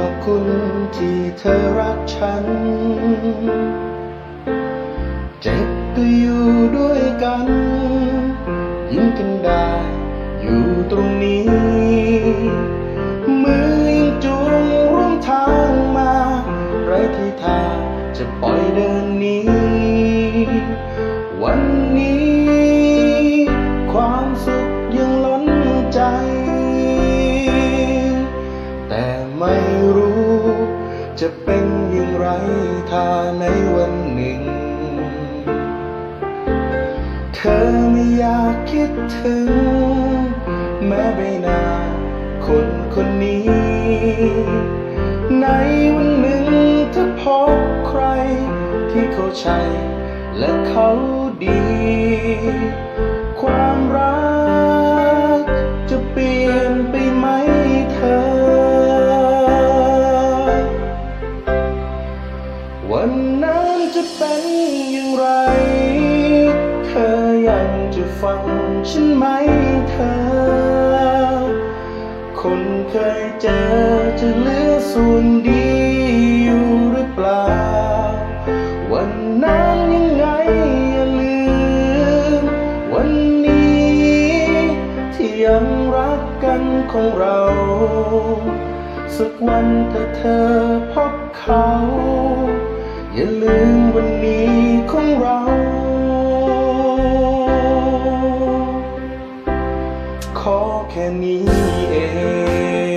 ขอบคุณที่เธอรักฉัน เจ็บก็อยู่ด้วยกัน ยิ้มกันได้อยู่ตรงนี้ มือยังจูงร่วมทางมา ไรที่ทางจะปล่อยเดินนี้ จะเป็นอย่างไรถ้าในวันหนึ่ง เธอไม่อยากคิดถึง แม้ใบหน้าคนคนนี้ ในวันหนึ่งถ้าพบใครที่เขาใช่และเขาดี วันนั้นจะเป็นอย่างไร เธอยังจะฟังฉันไหมเธอ คนเคยเจอจะเหลือส่วนดีอยู่หรือเปล่า วันนั้นยังไงอย่าลืม วันนี้ที่ยังรักกันของเรา สักวันถ้าเธอพบเขา ขอแค่นี้เอง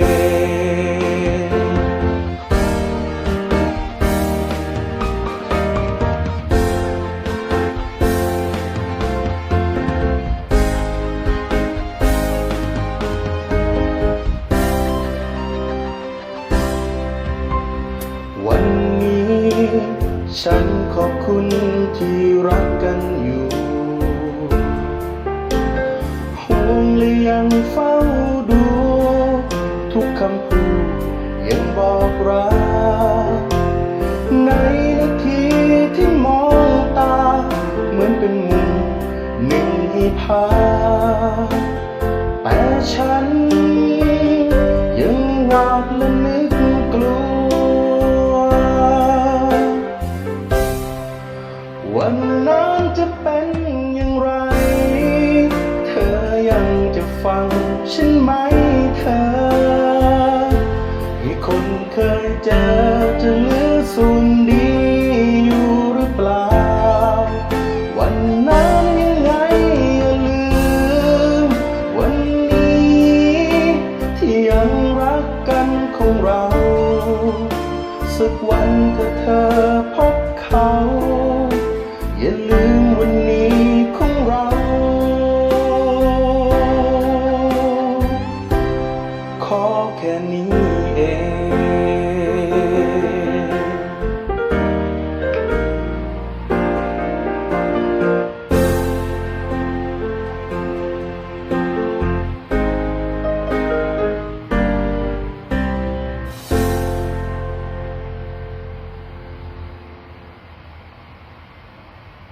วันนี้ ฉันขอบคุณที่รักกันอยู่ และยังเฝ้าดู ทุกคำพูดยังบอกรักในนาทีที่มองตา เหมือนเป็นมุมหนึ่งให้พาแต่ฉันยังหวาดและนึกกลัว วันนั้นจะเป็น จะฟังฉันไหมเธอที่คนเคยเจอจะเหลือส่วนดีอยู่หรือเปล่า วันนั้นยังไงอย่าลืม วันนี้ที่ยังรักกันของเรา สักวันถ้าเธอพบเขา อย่าลืม แค่นี้เอง